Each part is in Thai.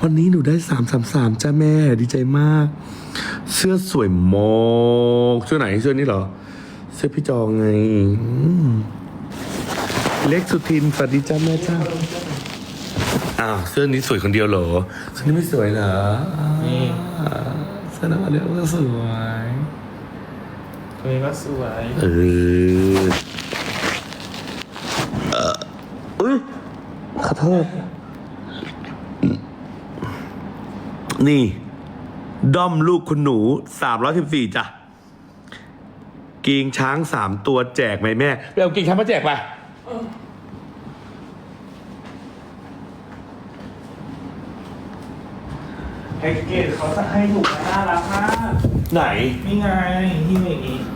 วันนี้หนูได้สามสามสามจ้าแม่ดีใจมาก เสื้อสวยมากเสื้อไหนเสื้อนี้เหรอ เสื้อพี่จองไงอืมเล็กสุทินสวัสดีจ้าแม่จ้าอ้าวเสื้อนี้สวยคนเดียวเหรอเสื้อนี้ไม่สวยเหรอนี่เสื้อนั้นเดียวก็สวยตัวนี้ก็สวยเออเอ่ออุ้ยขอโทษ นี่ ด้อมลูกคุณหนูสามร้อยสิบสี่จ้ะเกีงช้างสามตัวแจกไหมแม่ไปเอาเกีงช้างมาแจกไปแพ็กเกจเขาจะให้ถูกน่ารักมากไหน นี่ไงที่อย่างนี้นี่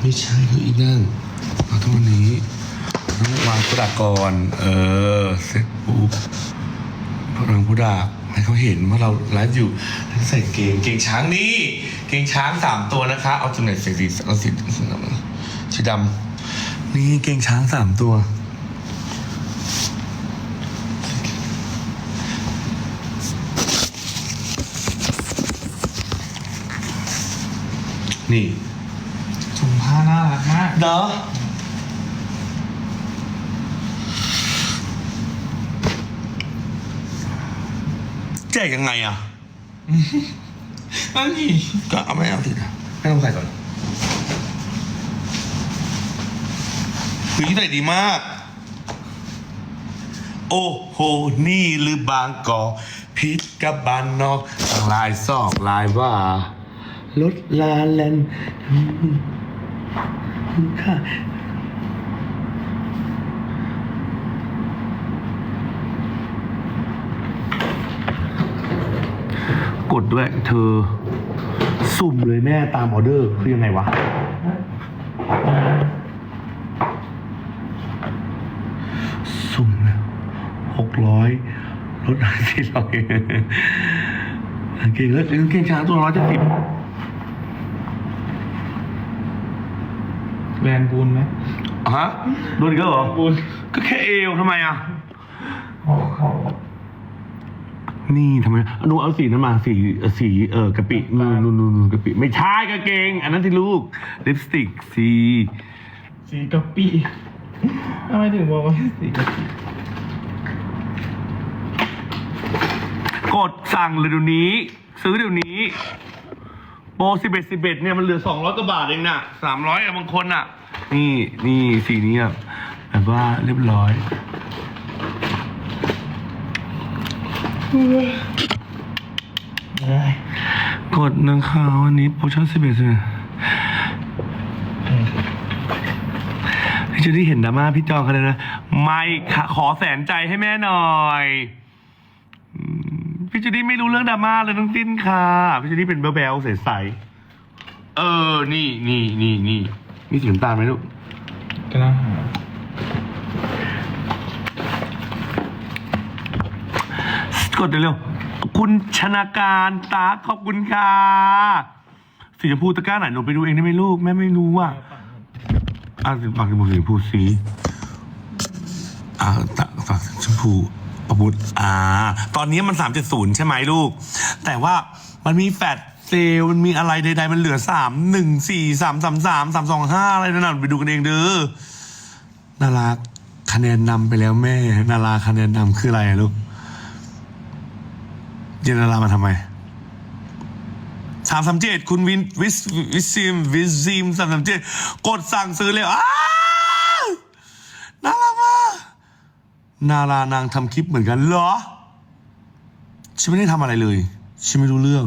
ไม่ใช่คืออีนั่นเอาเท่านี้ต้องวางผู้ดาก่อนเออเสร็จปุ๊บพลังผู้ดาให้เขาเห็นว่าเราไลฟ์อยู่ใส่เกงเกงช้างนี่เกงช้างสามตัวนะคะ เอาจุดไหนสีสีเอาสีสีดำนี่เกงช้างสามตัวนี่ ถุงผ้าน่ารักมาก เนาะแจกยังไงอะอันนี้ก็เอาไม่เอาสินะไม่ต้องใส่ก่อนคือใส่ดีมาก โอ้โห นี่หรือบางกอกพิษกับบานนอกลายซอกลายว่า ลดลาเลน ค่ะกดด้วยเธอ สุ่มเลยแม่ตามออเดอร์คือยังไงวะ สุ่มแล้วหกร้อยลดหายสี่ร้อยกางเกงแล้วกางเกงช้างตัวร้อยเจ็ดสิบ แบ รนด์บูนไหมฮะโดนอีกแล้วเหรอ บูนก็แค่เอวทำไมอะ นี่ทำไมหนูเอาสีนั้นมาสีสีเออกะปินู่นนู่นนู่นนู่นกะปิไม่ใช่กางเกง อันนั้นที่ลูกลิปสติกสีสีกะปิทำไมถึงบอกว่าสีกะปิกดสั่งเลยเดี๋ยวนี้ ซื้อเดี๋ยวนี้ โปรสิบเอ็ดสิบเอ็ดเนี่ยมันเหลือสองร้อยกว่าบาทเองน่ะสามร้อยอะบางคนอะ นี่นี่สีนี้แบบแบบว่าเรียบร้อยเอ้ยกดนะคะวันนี้โปรโมชั่นสิบเอ็ดเลยพี่จะได้เห็นดราม่าพี่จองเขาเลยนะ ไม่ค่ะขอแสนใจให้แม่หน่อยอืมพี่จูดี้ไม่รู้เรื่องดราม่าเลยทั้งสิ้นค่ะ พี่จูดี้เป็นแบลๆใสๆเออ นี่นี่นี่นี่ มีสีน้ำตาลไหมลูกกำลังหากดเร็วๆคุณชนาการตาขอบคุณค่ะสีชมพูตะกร้าไหนหนูไปดูเองได้ไหมลูกแม่ไม่รู้อะอะฝากสีชมพูสีชมพูสีอ่าตะฝากสีชมพูอาวุธอ่า ตอนนี้มันสามเจ็ดศูนย์ใช่ไหมลูก แต่ว่ามันมีแฟด เซลมันมีอะไรใดๆมันเหลือสามหนึ่งสี่สามสามสามสามสองห้าอะไรนั่นนะไปดูกันเองเด้อนาราคะแนนนำไปแล้วแม่นาราคะแนนนำคืออะไรลูกเจนารามาทำไมสามสามเจ็ดคุณวินวิสวิซิมวิซิมสามสามเจ็ดกดสั่งซื้อเลยอ้าน่ารักมากนารา นางทำคลิปเหมือนกันเหรอ ฉันไม่ได้ทำอะไรเลย ฉันไม่รู้เรื่อง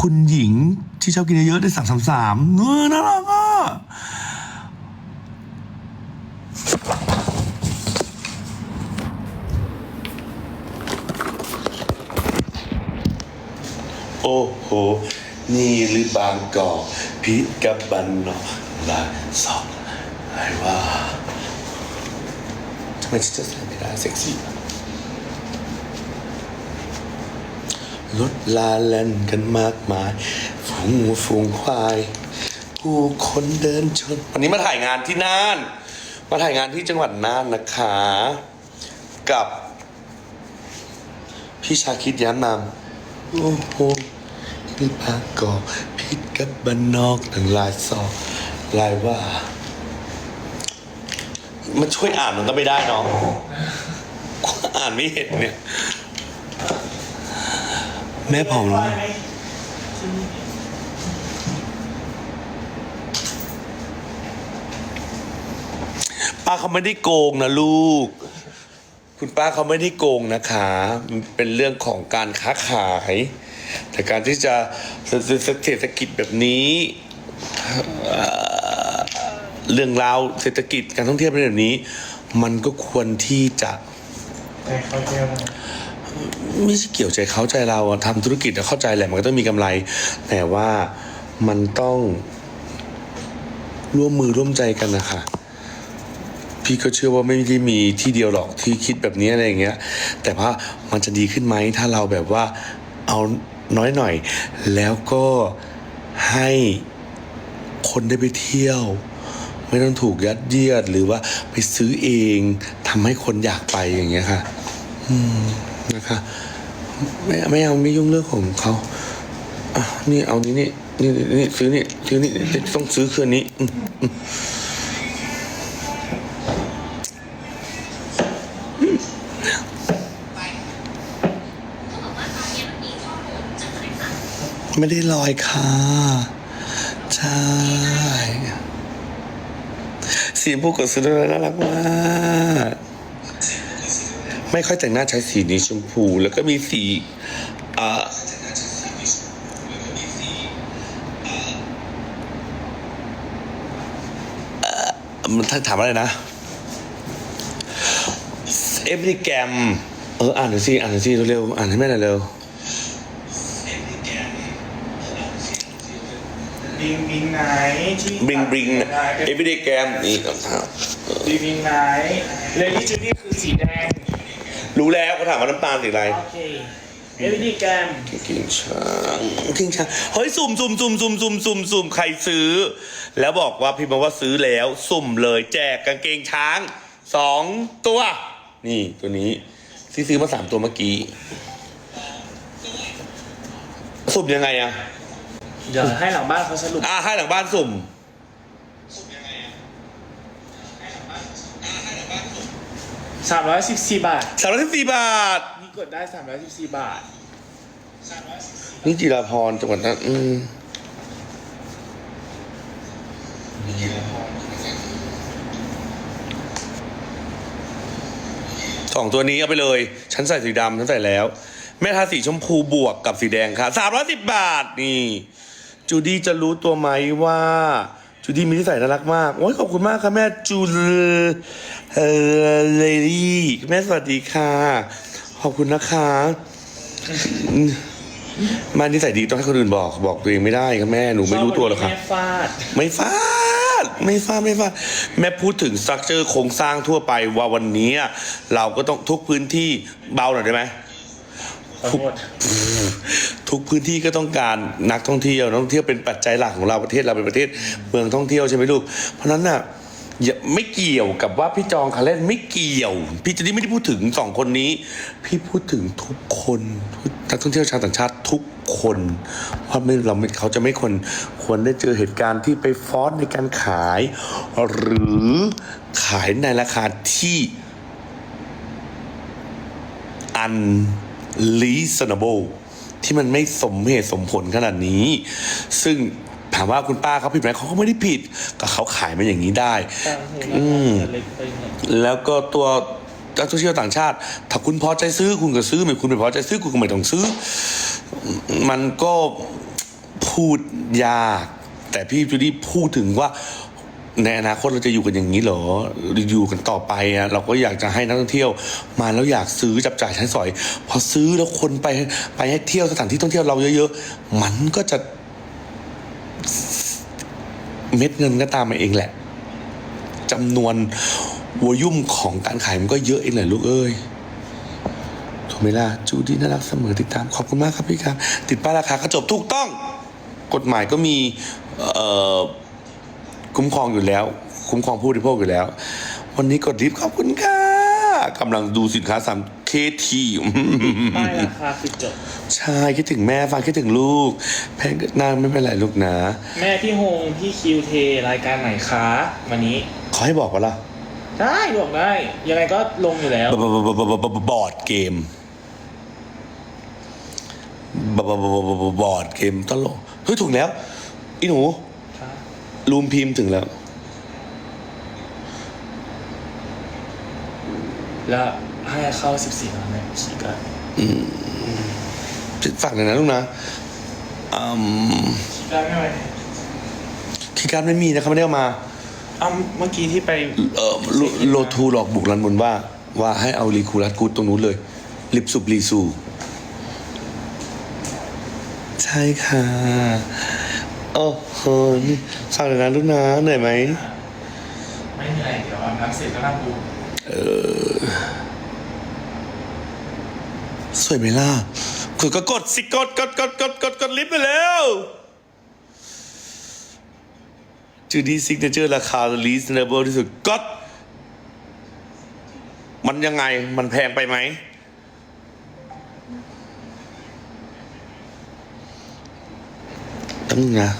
คุณหญิงที่ชอบกินเยอะๆได้สามสามสามเออน่ารักอะโอ้โห นี่หรือบางกอกพิกับบันนอลาสองอะไรว่าทำไมฉันจะใส่ไม่ได้เซ็กซี่อะ รถลาเล่นกันมากมาย ฝูงหมูฝูงควาย ผู้คนเดินชน วันนี้มาถ่ายงานที่น่าน มาถ่ายงานที่จังหวัดน่านนะคะ กับพี่ชาคิดย้ำนำโอ้โหนี่ปากกอพิษกับบ้านนอกทั้งลายซอกลายว่า มันช่วยอ่านมันก็ไม่ได้เนาะอ่านไม่เห็นเนี่ย แม่ผอมแล้วป้าเขาไม่ได้โกงนะลูก คุณป้าเขาไม่ได้โกงนะคะมันเป็นเรื่องของการค้าขาย แต่การที่จะเศรษฐกิจแบบนี้เอ่อเรื่องราวเศรษฐกิจการท่องเที่ยวเป็นแบบนี้ มันก็ควรที่จะ ไม่ใช่เกี่ยวใจเขาใจเราอะทำธุรกิจเข้าใจแหละมันก็ต้องมีกำไร แต่ว่ามันต้องร่วมมือร่วมใจกันนะคะพี่ก็เชื่อว่าไม่ได้มีที่เดียวหรอกที่คิดแบบนี้อะไรอย่างเงี้ย แต่ว่ามันจะดีขึ้นไหมถ้าเราแบบว่าเอาน้อยหน่อย แล้วก็ให้คนได้ไปเที่ยว ไม่ต้องถูกยัดเยียดหรือว่าไปซื้อเองทำให้คนอยากไปอย่างเงี้ยค่ะ อืม นะคะ ไม่ไม่เอาไม่ยุ่งเรื่องของเขาอะนี่เอานี่นี่นี่นี่ซื้อนี่ซื้อนี่ต้องซื้อเครื่องนี้อืมอืมไม่ได้ลอยค่ะใช่สีชมพูกับซื้อแล้วน่ารักมาก ไม่ค่อยแต่งหน้าใช้สีนี้ชมพู แล้วก็มีสีอ่าเอ่อมันถ้าถามอะไรนะ เอฟริแกม เออ อ่านหน่อยสิ อ่านหน่อยสิเร็วๆอ่านให้แม่หน่อยเร็วบิงบิงไหนที่บริงบริงเอฟริแกมนี่ก่อนครับบิงบิงไหนเลดี้จูดี้คือสีแดง รู้แล้วเขาถามว่าน้ำตาลสีอะไร โอเคเอวิดีแกรมกิ่งช้างกิ่งช้างเฮ้ยสุ่มสุ่มสุ่มสุ่มสุ่มสุ่มสุ่มใครซื้อ แล้วบอกว่าพี่บอกว่าซื้อแล้ว สุ่มเลยแจกกางเกงช้างสองตัว นี่ตัวนี้ที่ซื้อมาสามตัวเมื่อกี้สุ่มยังไงอะเดี๋ยวให้หลังบ้านเขาสรุปอ่าให้หลังบ้านสุ่ม 314บาท สามร้อยสิบสี่บาท นี่กดได้314บาท นี่จิราพรจังหวัดนั้นอืมสองตัวนี้เอาไปเลย ฉันใส่สีดำฉันใส่แล้ว แม่ทาสีชมพูบวกกับสีแดงค่ะสามร้อยสิบบาทนี่ จูดี้จะรู้ตัวไหมว่า จูดี้มีที่ใส่น่ารักมากโอ้ยขอบคุณมากค่ะแม่จูเลเออเลดี้แม่สวัสดีค่ะ ขอบคุณนะคะอืมมานิสัยดีต้องให้คนอื่นบอก บอกตัวเองไม่ได้ครับแม่หนูไม่รู้ตัวหรอกครับแม่ฟาด ไม่ฟาด ไม่ฟาดไม่ฟาดแม่พูดถึงสตรัคเจอร์โครงสร้างทั่วไปว่าวันนี้ เราก็ต้องทุกพื้นที่เบาหน่อยได้ไหมขอโทษ ทุกพื้นที่ก็ต้องการนักท่องเที่ยวนักท่องเที่ยวเป็นปัจจัยหลักของเราประเทศเราเป็นประเทศเมืองท่องเที่ยวใช่ไหมลูก เพราะนั้นน่ะไม่เกี่ยวกับว่าพี่จองคาเล่นไม่เกี่ยว พี่จะนี่ไม่ได้พูดถึงสองคนนี้ พี่พูดถึงทุกคนนักท่องเที่ยวชาวต่างชาติทุกคนเพราะไม่เราไม่เขาจะไม่คนควรได้เจอเหตุการณ์ที่ไปฟอสในการขาย หรือขายในราคาที่ unreasonable ที่มันไม่สมเหตุสมผลขนาดนี้ ซึ่งถามว่าคุณป้าเขาผิดไหมเขาก็ไม่ได้ผิดก็เขาขายมาอย่างนี้ได้ อืมเล็กไปหน่อยแล้วก็ตัวนักท่องเที่ยวต่างชาติ ถ้าคุณพอใจซื้อคุณก็ซื้อไม่คุณไม่พอใจซื้อคุณก็ไม่ต้องซื้อ มันก็พูดยาก แต่พี่จูดี้พูดถึงว่า ในอนาคตเราจะอยู่กันอย่างนี้เหรออยู่กันต่อไปอะเราก็อยากจะให้นักท่องเที่ยว มาแล้วอยากซื้อจับจ่ายใช้สอย พอซื้อแล้วคนไปไปให้เที่ยวสถานที่ท่องเที่ยวเราเยอะๆ มันก็จะเม็ดเงินก็ตามมาเองแหละจำนวนวอยุ่มของการขายมันก็เยอะเองแหละลูกเอ้ยถูถูกไหมล่ะจูดี้น่ารักเสมอติดตามขอบคุณมากครับพี่ครับ ติดป้ายราคาก็จบถูกต้อง กฎหมายก็มี เอ่อ คุ้มครองอยู่แล้ว คุ้มครองผู้บริโภคอยู่แล้ว วันนี้กดลิฟต์ขอบคุณค่ะกำลังดูสินค้าสามเคทีป้ายราคาคือจบใช่คิดถึงแม่ฟังคิดถึงลูก แพงก็น่าไม่เป็นไรลูกนะ แม่พี่โฮงพี่คิวเทรายการไหนคะวันนี้ขอให้บอกว่าล่ะได้บอกได้ ยังไงก็ลงอยู่แล้วบบบบบบบอร์ดเกมบบบบบอร์ดเกมตลกเฮ้ยถูกแล้วอีหนู รูมพิมพ์ถึงแล้ว แล้วให้เข้า14ล้านเนี่ยฉีกกันฝากหน่อยนะลูกนะอืมฉีกกันไม่ไหวคีย์การ์ดไม่มีนะครับไม่ได้เอามา อ้าเมื่อกี้ที่ไปเออโลโลทูหลอกบุกรันบนว่า ว่าให้เอารีคูรัสกูดตรงนู้นเลย ลิปสุบรีซู ใช่ค่ะ โอ้โหฝากหน่อยนะลูกนะเหนื่อยไหม ไม่เหนื่อยเดี๋ยวอาบน้ำเสร็จก็นั่งดูสวยไหมล่ะกดก็กดสิกดกดกดกดกดกดลิฟต์ไปแล้วจูดี้ซิกเนเจอร์ราคาลีสเนเบิลที่สุดกดมันยังไงมันแพงไปไหม ตั้งงนะ